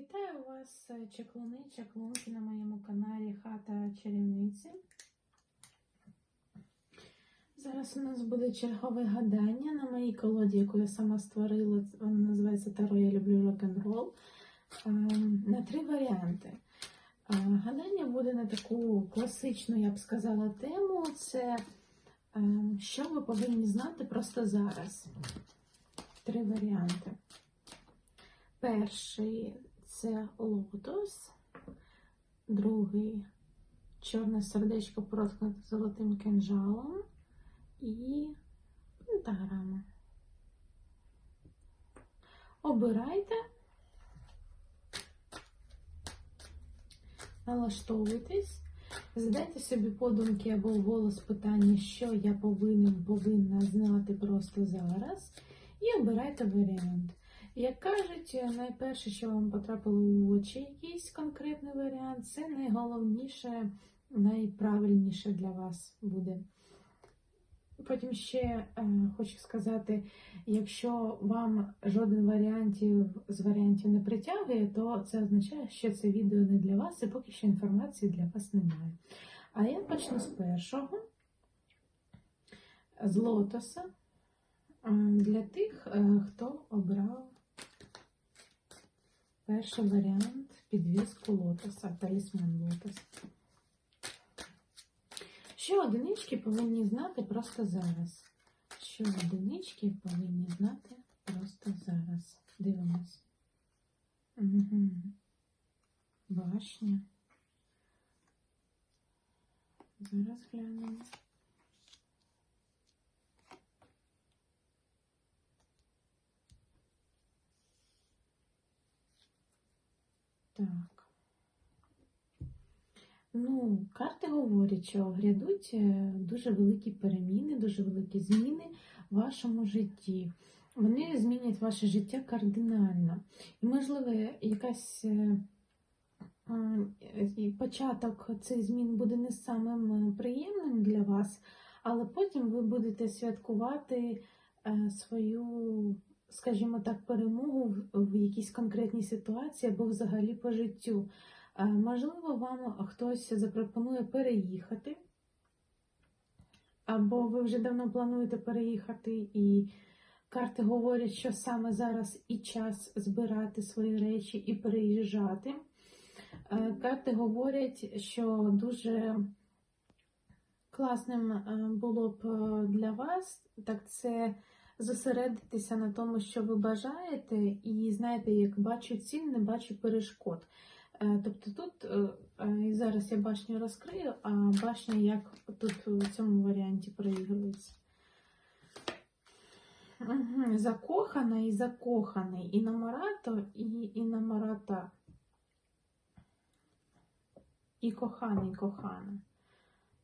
Вітаю вас, е, чаклуни, чаклунки на моєму каналі Хата Чарівниці. Зараз у нас буде чергове гадання на моїй колоді, яку я сама створила. Вона називається Таро Я люблю рок-н-рол. Ем, На три варіанти. Е, Гадання буде на таку класичну, я б сказала, тему. Це ем, що ви повинні знати просто зараз. Три варіанти. Перший це лотос, другий. Чорне сердечко проткнуте золотим кинжалом. І пентаграма. Обирайте, налаштовуйтесь, задайте собі подумки або голос питання, що я повинен повинна знати просто зараз, і обирайте варіант. Як кажуть, найперше, що вам потрапило в очі, якийсь конкретний варіант, це найголовніше, найправильніше для вас буде. Потім ще е, хочу сказати, якщо вам жоден варіантів з варіантів не притягує, то це означає, що це відео не для вас і поки що інформації для вас немає. А я почну з першого, з лотоса, для тих, е, хто обрав Перший варіант підвіску лотоса, талісман лотос. Що одинички повинні знати просто зараз? Що одинички повинні знати просто зараз? Дивимось. Угу. Башня. Зараз глянемо. Так. Ну, карти говорять, що грядуть е, дуже великі переміни, дуже великі зміни в вашому житті. Вони змінять ваше життя кардинально. І, можливо, якась е, е, початок цих змін буде не самим приємним для вас, але потім ви будете святкувати свою, скажімо так, перемогу в якійсь конкретній ситуації або взагалі по життю. Можливо, вам хтось запропонує переїхати, або ви вже давно плануєте переїхати, і карти говорять, що саме зараз і час збирати свої речі і переїжджати. Карти говорять, що дуже класним було б для вас, так це зосередитися на тому, що ви бажаєте, і знаєте, як бачу ціль, не бачу перешкод. Тобто тут і зараз я башню розкрию, а башня як тут в цьому варіанті проігрується. Угу. Закохана і закоханий. І намарато, і інамарата. І коханий, кохана.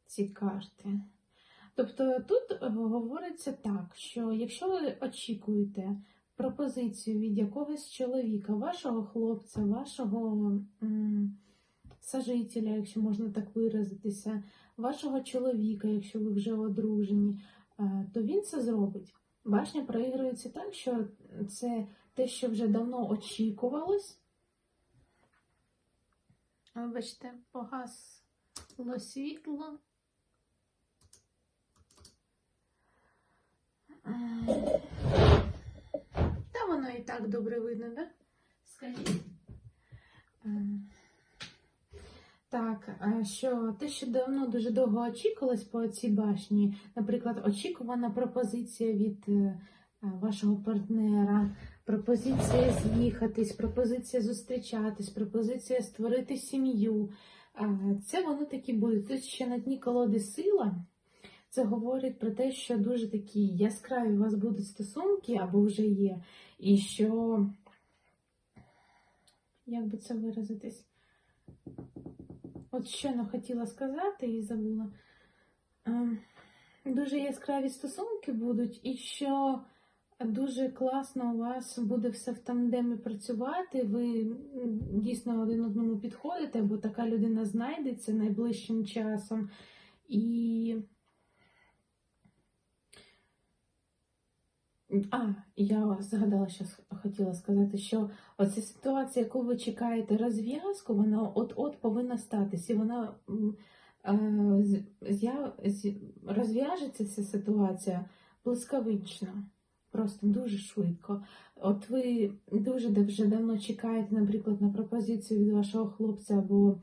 Ці карти. Тобто тут говориться так, що якщо ви очікуєте пропозицію від якогось чоловіка, вашого хлопця, вашого сажителя, якщо можна так виразитися, вашого чоловіка, якщо ви вже одружені, то він це зробить. Башня проігрується так, що це те, що вже давно очікувалось. Вибачте, погасло світло. Та воно і так добре видно, да? Скажіть. Так, що те, що давно дуже довго очікувалось по цій башні, наприклад, очікувана пропозиція від е, вашого партнера, пропозиція з'їхатись, пропозиція зустрічатись, пропозиція створити сім'ю. Це воно такі буде. Тут ще на дні колоди сила. Це говорить про те, що дуже такі яскраві у вас будуть стосунки або вже є, і що, як би це виразитись? От щойно хотіла сказати і забула. Дуже яскраві стосунки будуть, і що дуже класно у вас буде все в тандемі працювати, ви дійсно один одному підходите, бо така людина знайдеться найближчим часом. І А, я згадала, що хотіла сказати, що оця ситуація, яку ви чекаєте розв'язку, вона от-от повинна статись, і вона е, розв'яжеться ця ситуація блискавично, просто дуже швидко. От ви дуже вже давно чекаєте, наприклад, на пропозицію від вашого хлопця або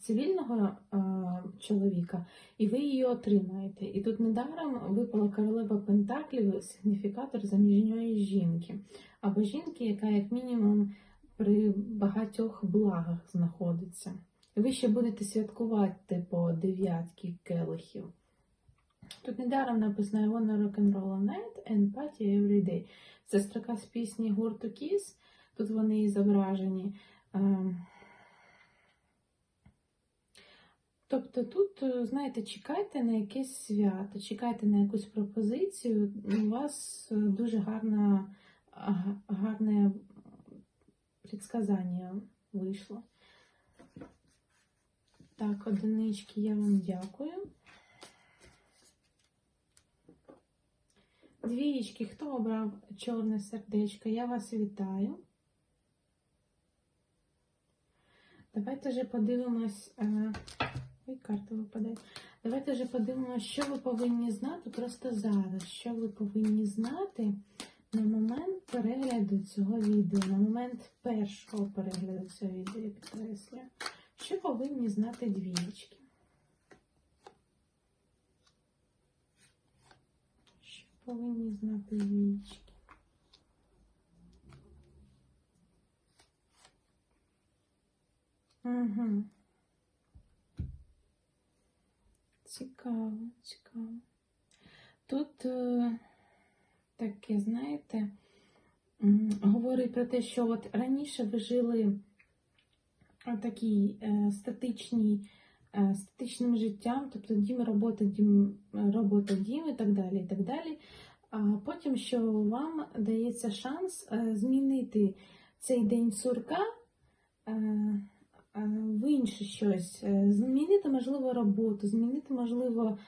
цивільного е, чоловіка, і ви її отримаєте. І тут недаром випала королева Пентаклів, сигніфікатор заміжньої жінки, або жінки, яка, як мінімум, при багатьох благах знаходиться. Ви ще будете святкувати по дев'ятки келихів. Тут недаром написано wanna rock and roll all night and party every day. Це строка з пісні гурту Kiss. Тут вони і зображені. Тобто тут, е, знаєте, чекайте на якесь свято, чекайте на якусь пропозицію. У вас е, дуже гарна, гарне предсказання вийшло. Так, одинички, я вам дякую. Двієчки, хто обрав чорне сердечко? Я вас вітаю. Давайте вже подивимось. Ой, карта випадає. Давайте вже подивимося, що ви повинні знати просто зараз. Що ви повинні знати на момент перегляду цього відео, на момент першого перегляду цього відео, я підкреслюю. Що повинні знати двієчки? Що повинні знати двієчки? Угу. Цікаво, цікаво. Тут е, таке, знаєте, говорить про те, що от раніше ви жили такій е, статичній, е, статичним життям, тобто дім, робота, дім, робота, дім і так далі. і так далі. А потім, що вам дається шанс змінити цей день сурка в інше щось, Е, змінити, можливо, роботу, змінити, можливо,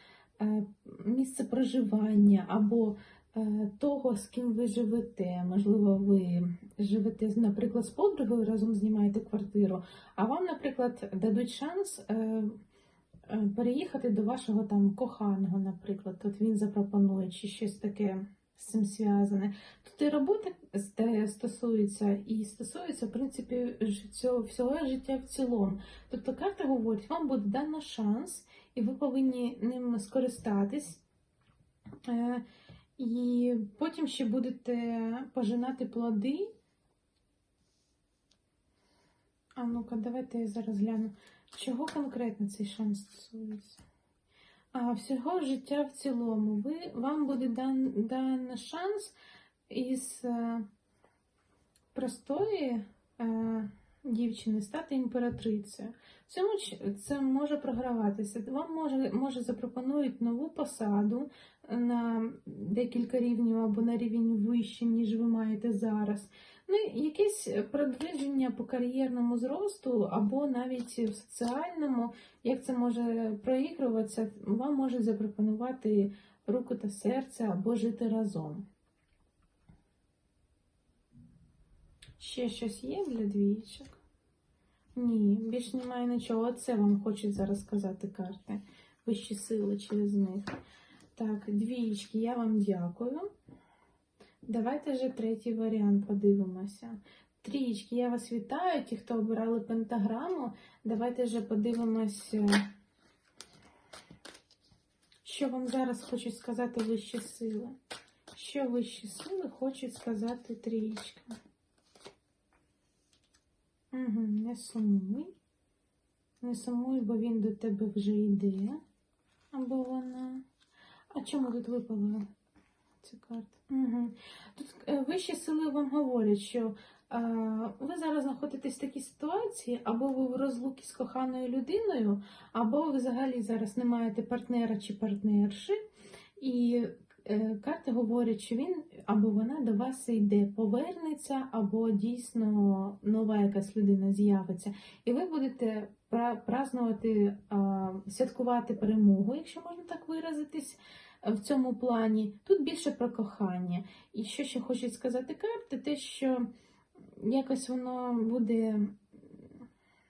е, місце проживання або е, того, з ким ви живете. Можливо, ви живете, наприклад, з подругою, разом знімаєте квартиру, а вам, наприклад, дадуть шанс е, е, переїхати до вашого там коханого, наприклад. От він запропонує чи щось таке з цим зв'язане. Тут і робота стосується, і стосується, в принципі, цього всього життя в цілому. Тобто карта говорить, вам буде дано шанс, і ви повинні ним скористатись. Е, І потім ще будете пожинати плоди. А ну-ка, давайте я зараз гляну, чого конкретно цей шанс стосується. А всього життя в цілому. Ви, вам буде дан, дан шанс із е, простої е, дівчини стати імператрицею. Цьому це може програватися. Вам може, може запропонують нову посаду на декілька рівнів або на рівень вище, ніж ви маєте зараз. Ну, якесь продвиження по кар'єрному зросту, або навіть в соціальному, як це може проігруватися, вам можуть запропонувати руку та серце або жити разом. Ще щось є для двічок? Ні, більш немає нічого. Оце вам хочуть зараз сказати карти. Вищі сили через них. Так, двічки, я вам дякую. Давайте вже третій варіант подивимося. Трічки, я вас вітаю. Ті, хто обирали пентаграму, давайте вже подивимося, що вам зараз хочуть сказати вищі сили. Що вищі сили хочуть сказати трієчка? Угу, не сумуй. Не сумуй, бо він до тебе вже йде. Або вона. А чому тут випала ця карта? Угу. Тут е, вищі сили вам говорять, що е, ви зараз знаходитесь в такій ситуації, або ви в розлуці з коханою людиною, або ви взагалі зараз не маєте партнера чи партнерши. І е, карти говорять, що він або вона до вас йде, повернеться, або дійсно нова якась людина з'явиться. І ви будете празнувати, а, святкувати перемогу, якщо можна так виразитись. Е, в цьому плані. Тут більше про кохання. І що ще хочуть сказати карти, те, що якось воно буде,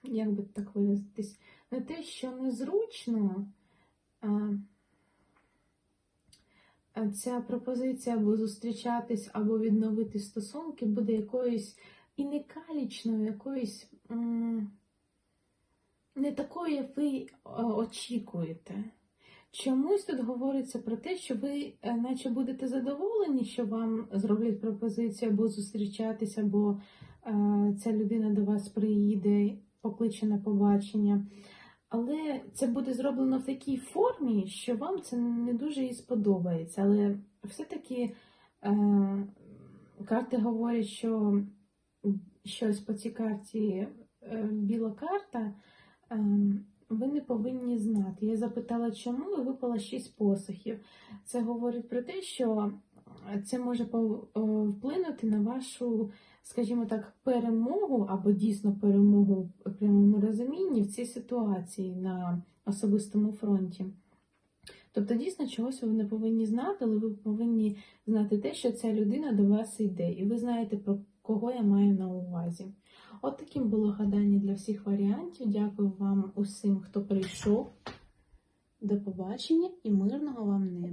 як би так виразитись, не те, що незручно. А, ця пропозиція або зустрічатись, або відновити стосунки буде якоюсь і не калічною, якоюсь не такою, як ви очікуєте. Чомусь тут говориться про те, що ви е, наче будете задоволені, що вам зроблять пропозицію або зустрічатись, або е, ця людина до вас приїде, покличе на побачення. Але це буде зроблено в такій формі, що вам це не дуже і сподобається. Але все-таки е, карти говорять, що щось по цій карті е, біла карта, е, ви не повинні знати. Я запитала, чому і випало шість посохів. Це говорить про те, що це може е, вплинути на вашу, скажімо так, перемогу або дійсно перемогу в прямому розумінні в цій ситуації на особистому фронті. Тобто, дійсно, чогось ви не повинні знати, але ви повинні знати те, що ця людина до вас йде, і ви знаєте, про кого я маю на увазі. От таким було гадання для всіх варіантів. Дякую вам усім, хто прийшов. До побачення і мирного вам неба!